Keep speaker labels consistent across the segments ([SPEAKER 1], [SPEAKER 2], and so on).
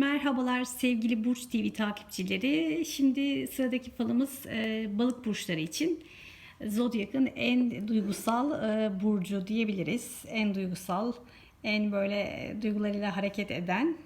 [SPEAKER 1] Merhabalar sevgili Burç TV takipçileri. Şimdi sıradaki falımız e, balık burçları için. Zodyak'ın en duygusal e, burcu diyebiliriz. En duygusal, en böyle duygularıyla hareket eden.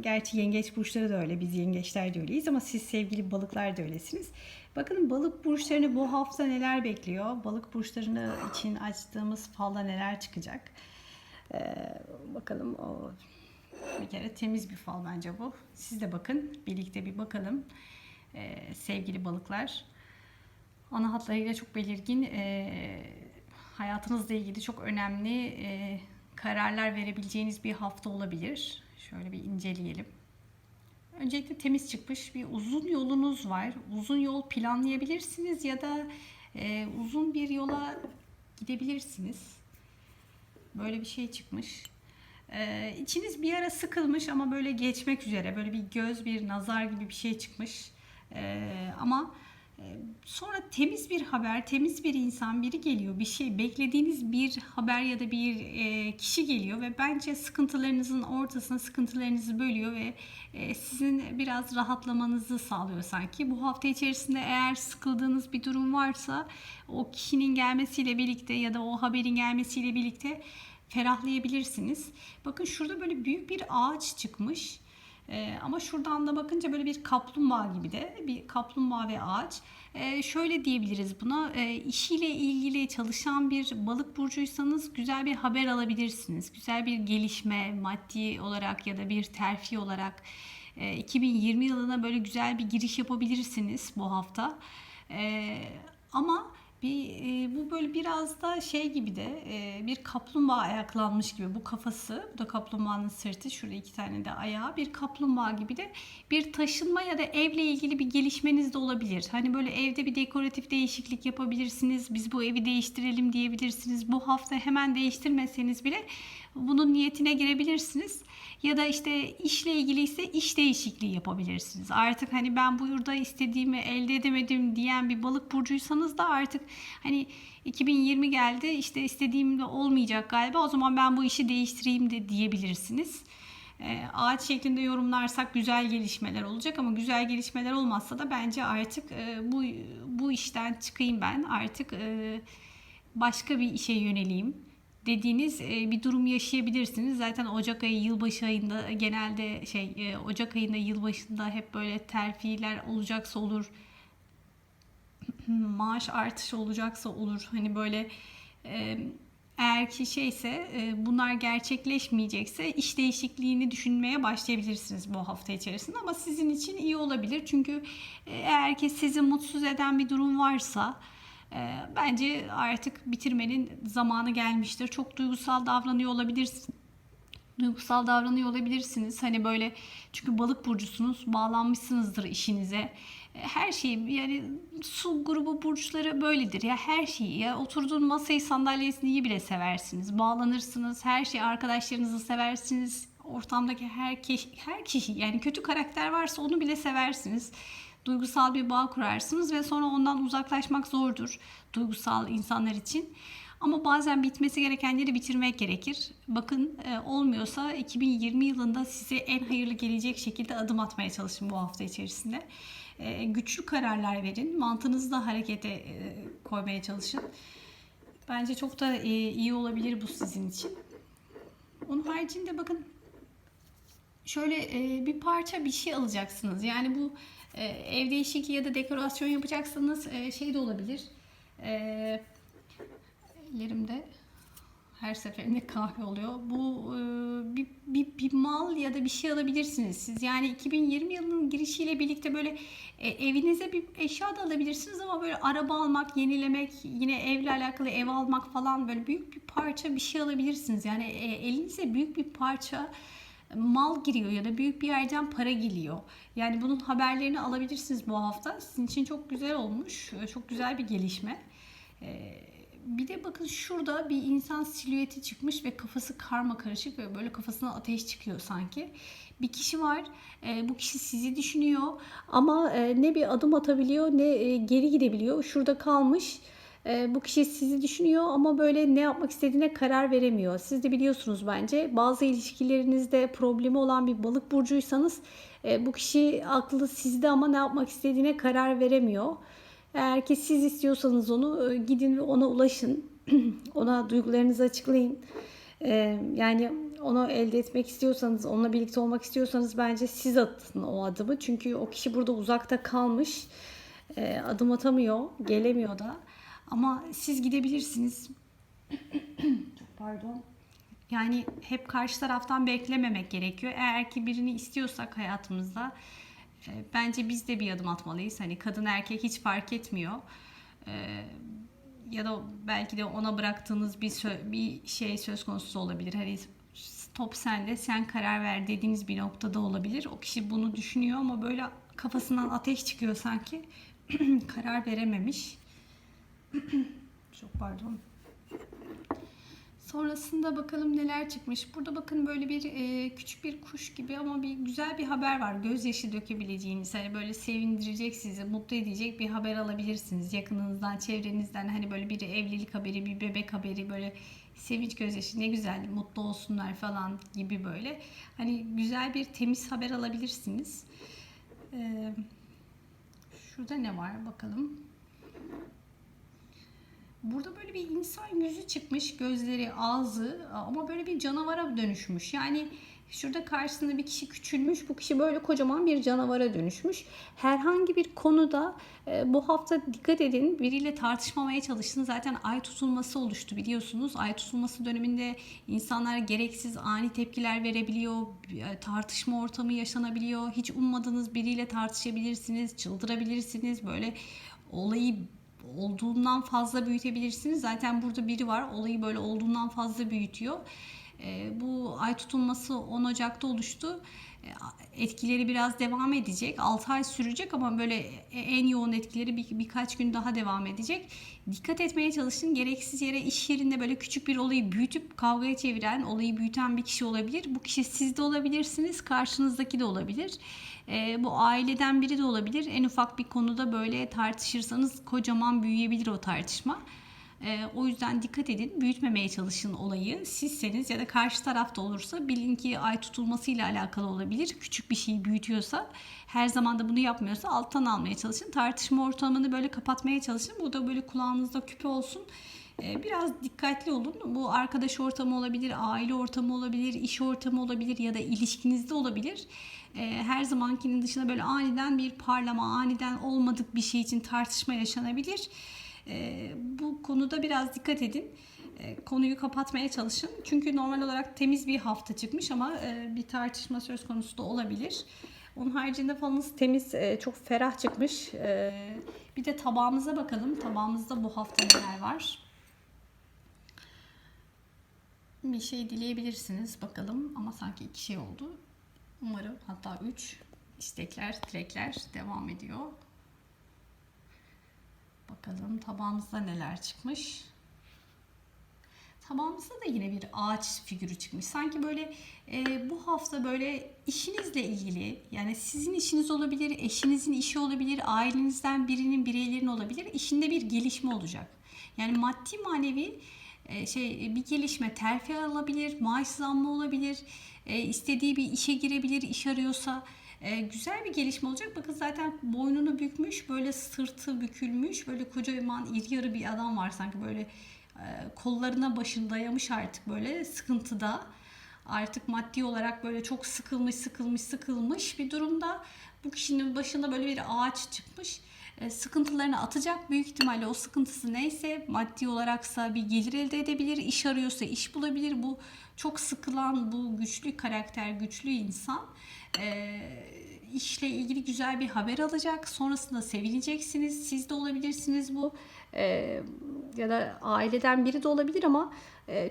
[SPEAKER 1] Gerçi yengeç burçları da öyle, biz yengeçler de öyleyiz ama siz sevgili balıklar da öylesiniz. Bakın balık burçlarını bu hafta neler bekliyor? Balık burçlarını için açtığımız falda neler çıkacak? Ee, bakalım o bir kere temiz bir fal bence bu. Siz de bakın. Birlikte bir bakalım. Ee, sevgili balıklar. Ana hatlarıyla çok belirgin. e, hayatınızla ilgili çok önemli e, kararlar verebileceğiniz bir hafta olabilir. Şöyle bir inceleyelim. Öncelikle temiz çıkmış bir uzun yolunuz var. Uzun yol planlayabilirsiniz ya da e, uzun bir yola gidebilirsiniz. Böyle bir şey çıkmış. Ee, içiniz bir ara sıkılmış ama böyle geçmek üzere. Böyle bir göz, bir nazar gibi bir şey çıkmış. Ee, ama e, sonra temiz bir haber, temiz bir insan biri geliyor. Bir şey beklediğiniz bir haber ya da bir e, kişi geliyor ve bence sıkıntılarınızın ortasına sıkıntılarınızı bölüyor ve e, sizin biraz rahatlamanızı sağlıyor sanki. Bu hafta içerisinde eğer sıkıldığınız bir durum varsa o kişinin gelmesiyle birlikte ya da o haberin gelmesiyle birlikte ferahlayabilirsiniz. Bakın şurada böyle büyük bir ağaç çıkmış. Ee, ama şuradan da bakınca böyle bir kaplumbağa gibi de bir kaplumbağa ve ağaç. Ee, şöyle diyebiliriz buna e, işiyle ilgili çalışan bir balık burcuysanız güzel bir haber alabilirsiniz. Güzel bir gelişme maddi olarak ya da bir terfi olarak e, 2020 yılına böyle güzel bir giriş yapabilirsiniz bu hafta. E, ama bir e, bu böyle biraz da şey gibi de e, bir kaplumbağa ayaklanmış gibi bu kafası bu da kaplumbağanın sırtı şurada iki tane de ayağı bir kaplumbağa gibi de bir taşınma ya da evle ilgili bir gelişmeniz de olabilir. Hani böyle evde bir dekoratif değişiklik yapabilirsiniz. Biz bu evi değiştirelim diyebilirsiniz. Bu hafta hemen değiştirmeseniz bile bunun niyetine girebilirsiniz. Ya da işte işle ilgili ise iş değişikliği yapabilirsiniz. Artık hani ben bu yurda istediğimi elde edemedim diyen bir balık burcuysanız da artık hani 2020 geldi işte istediğim de olmayacak galiba o zaman ben bu işi değiştireyim de diyebilirsiniz. E, ağaç şeklinde yorumlarsak güzel gelişmeler olacak ama güzel gelişmeler olmazsa da bence artık e, bu bu işten çıkayım ben artık e, başka bir işe yöneleyim dediğiniz e, bir durum yaşayabilirsiniz. Zaten Ocak ayı yılbaşı ayında genelde şey e, Ocak ayında yılbaşında hep böyle terfiler olacaksa olur. Maaş artışı olacaksa olur. Hani böyle e, eğer ki şeyse bunlar gerçekleşmeyecekse iş değişikliğini düşünmeye başlayabilirsiniz bu hafta içerisinde ama sizin için iyi olabilir. Çünkü eğer ki sizi mutsuz eden bir durum varsa bence artık bitirmenin zamanı gelmiştir. Çok duygusal davranıyor olabilirsiniz. Duygusal davranıyor olabilirsiniz. Hani böyle çünkü balık burcusunuz, bağlanmışsınızdır işinize. Ee, her şeyi yani su grubu burçları böyledir ya her şeyi ya oturduğun masayı sandalyesini bile seversiniz. Bağlanırsınız. Her şeyi arkadaşlarınızı seversiniz. Ortamdaki her kişi, her kişi yani kötü karakter varsa onu bile seversiniz duygusal bir bağ kurarsınız ve sonra ondan uzaklaşmak zordur duygusal insanlar için. Ama bazen bitmesi gerekenleri bitirmek gerekir. Bakın e, olmuyorsa 2020 yılında size en hayırlı gelecek şekilde adım atmaya çalışın bu hafta içerisinde. E, güçlü kararlar verin. Mantığınızı da harekete e, koymaya çalışın. Bence çok da iyi olabilir bu sizin için. Onun haricinde bakın şöyle bir parça bir şey alacaksınız. Yani bu e, ev değişikliği ya da dekorasyon yapacaksanız e, şey de olabilir. E, ellerimde her seferinde kahve oluyor. Bu e, bir, bir, bir mal ya da bir şey alabilirsiniz. Siz yani 2020 yılının girişiyle birlikte böyle e, evinize bir eşya da alabilirsiniz ama böyle araba almak, yenilemek, yine evle alakalı ev almak falan böyle büyük bir parça bir şey alabilirsiniz. Yani e, elinize büyük bir parça mal giriyor ya da büyük bir yerden para geliyor. Yani bunun haberlerini alabilirsiniz bu hafta. Sizin için çok güzel olmuş. Çok güzel bir gelişme. Ee, bir de bakın şurada bir insan silüeti çıkmış ve kafası karma karışık ve böyle kafasına ateş çıkıyor sanki. Bir kişi var. E, bu kişi sizi düşünüyor ama e, ne bir adım atabiliyor ne e, geri gidebiliyor. Şurada kalmış. E, bu kişi sizi düşünüyor ama böyle ne yapmak istediğine karar veremiyor. Siz de biliyorsunuz bence bazı ilişkilerinizde problemi olan bir balık burcuysanız e, bu kişi aklı sizde ama ne yapmak istediğine karar veremiyor. Eğer ki siz istiyorsanız onu e, gidin ve ona ulaşın. ona duygularınızı açıklayın. E, yani onu elde etmek istiyorsanız, onunla birlikte olmak istiyorsanız bence siz atın o adımı. Çünkü o kişi burada uzakta kalmış. Adım atamıyor, gelemiyor da. Ama siz gidebilirsiniz. Çok pardon. Yani hep karşı taraftan beklememek gerekiyor. Eğer ki birini istiyorsak hayatımızda e, bence biz de bir adım atmalıyız. Hani kadın erkek hiç fark etmiyor. E, ya da belki de ona bıraktığınız bir bir şey söz konusu olabilir. Hani top sende, sen karar ver dediğiniz bir noktada olabilir. O kişi bunu düşünüyor ama böyle kafasından ateş çıkıyor sanki. karar verememiş. Çok pardon. Sonrasında bakalım neler çıkmış. Burada bakın böyle bir e, küçük bir kuş gibi ama bir güzel bir haber var. Gözyaşı dökebileceğiniz hani böyle sevindirecek sizi, mutlu edecek bir haber alabilirsiniz. Yakınınızdan, çevrenizden hani böyle bir evlilik haberi, bir bebek haberi böyle sevinç gözyaşı ne güzel mutlu olsunlar falan gibi böyle. Hani güzel bir temiz haber alabilirsiniz. Ee, şurada ne var bakalım. Burada böyle bir insan yüzü çıkmış, gözleri, ağzı ama böyle bir canavara dönüşmüş. Yani şurada karşısında bir kişi küçülmüş, bu kişi böyle kocaman bir canavara dönüşmüş. Herhangi bir konuda e, bu hafta dikkat edin, biriyle tartışmamaya çalışın. Zaten ay tutulması oluştu biliyorsunuz. Ay tutulması döneminde insanlar gereksiz ani tepkiler verebiliyor, e, tartışma ortamı yaşanabiliyor. Hiç ummadığınız biriyle tartışabilirsiniz, çıldırabilirsiniz. Böyle olayı olduğundan fazla büyütebilirsiniz. Zaten burada biri var. Olayı böyle olduğundan fazla büyütüyor. E, bu ay tutulması 10 Ocak'ta oluştu. E, etkileri biraz devam edecek. 6 ay sürecek ama böyle en yoğun etkileri bir, birkaç gün daha devam edecek. Dikkat etmeye çalışın. Gereksiz yere iş yerinde böyle küçük bir olayı büyütüp kavgaya çeviren, olayı büyüten bir kişi olabilir. Bu kişi siz de olabilirsiniz, karşınızdaki de olabilir. E, bu aileden biri de olabilir. En ufak bir konuda böyle tartışırsanız kocaman büyüyebilir o tartışma. E, o yüzden dikkat edin. Büyütmemeye çalışın olayı. Sizseniz ya da karşı tarafta olursa bilin ki ay tutulmasıyla alakalı olabilir. Küçük bir şeyi büyütüyorsa her zaman da bunu yapmıyorsa alttan almaya çalışın. Tartışma ortamını böyle kapatmaya çalışın. Bu da böyle kulağınızda küpe olsun. Biraz dikkatli olun. Bu arkadaş ortamı olabilir, aile ortamı olabilir, iş ortamı olabilir ya da ilişkinizde olabilir. Her zamankinin dışında böyle aniden bir parlama, aniden olmadık bir şey için tartışma yaşanabilir. Bu konuda biraz dikkat edin. Konuyu kapatmaya çalışın. Çünkü normal olarak temiz bir hafta çıkmış ama bir tartışma söz konusu da olabilir. Onun haricinde falınız temiz, çok ferah çıkmış. Bir de tabağımıza bakalım. Tabağımızda bu hafta neler var? bir şey dileyebilirsiniz bakalım ama sanki iki şey oldu. Umarım hatta üç istekler, dilekler devam ediyor. Bakalım tabağımızda neler çıkmış. Tabağımızda da yine bir ağaç figürü çıkmış. Sanki böyle e, bu hafta böyle işinizle ilgili yani sizin işiniz olabilir, eşinizin işi olabilir, ailenizden birinin bireylerin olabilir. İşinde bir gelişme olacak. Yani maddi manevi e, şey bir gelişme terfi alabilir, maaş zammı olabilir, e, istediği bir işe girebilir, iş arıyorsa e, güzel bir gelişme olacak. Bakın zaten boynunu bükmüş, böyle sırtı bükülmüş, böyle kocaman iri yarı bir adam var sanki böyle kollarına başını dayamış artık böyle sıkıntıda. Artık maddi olarak böyle çok sıkılmış, sıkılmış, sıkılmış bir durumda. Bu kişinin başında böyle bir ağaç çıkmış sıkıntılarını atacak. Büyük ihtimalle o sıkıntısı neyse maddi olaraksa bir gelir elde edebilir. iş arıyorsa iş bulabilir. Bu çok sıkılan bu güçlü karakter, güçlü insan işle ilgili güzel bir haber alacak. Sonrasında sevineceksiniz. Siz de olabilirsiniz bu. ya da aileden biri de olabilir ama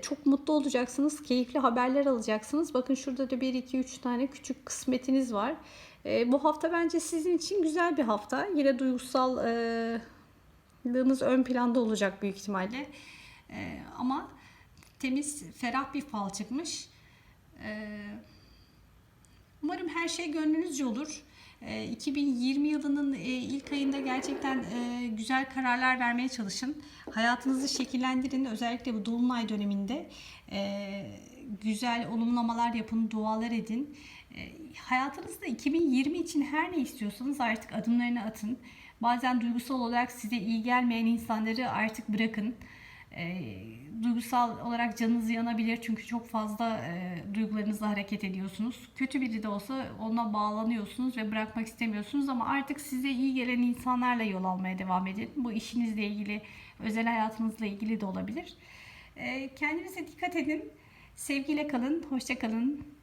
[SPEAKER 1] çok mutlu olacaksınız. Keyifli haberler alacaksınız. Bakın şurada da 1, 2, 3 tane küçük kısmetiniz var. E, bu hafta bence sizin için güzel bir hafta. Yine duygusallığınız ön planda olacak büyük ihtimalle. E, ama temiz, ferah bir fal çıkmış. E, umarım her şey gönlünüzce olur. E, 2020 yılının e, ilk ayında gerçekten e, güzel kararlar vermeye çalışın. Hayatınızı şekillendirin. Özellikle bu dolunay döneminde e, güzel olumlamalar yapın, dualar edin. E, hayatınızda 2020 için her ne istiyorsanız artık adımlarını atın. Bazen duygusal olarak size iyi gelmeyen insanları artık bırakın. E, duygusal olarak canınız yanabilir çünkü çok fazla e, duygularınızla hareket ediyorsunuz. Kötü biri de olsa ona bağlanıyorsunuz ve bırakmak istemiyorsunuz ama artık size iyi gelen insanlarla yol almaya devam edin. Bu işinizle ilgili, özel hayatınızla ilgili de olabilir. E, kendinize dikkat edin. Sevgiyle kalın, hoşça kalın.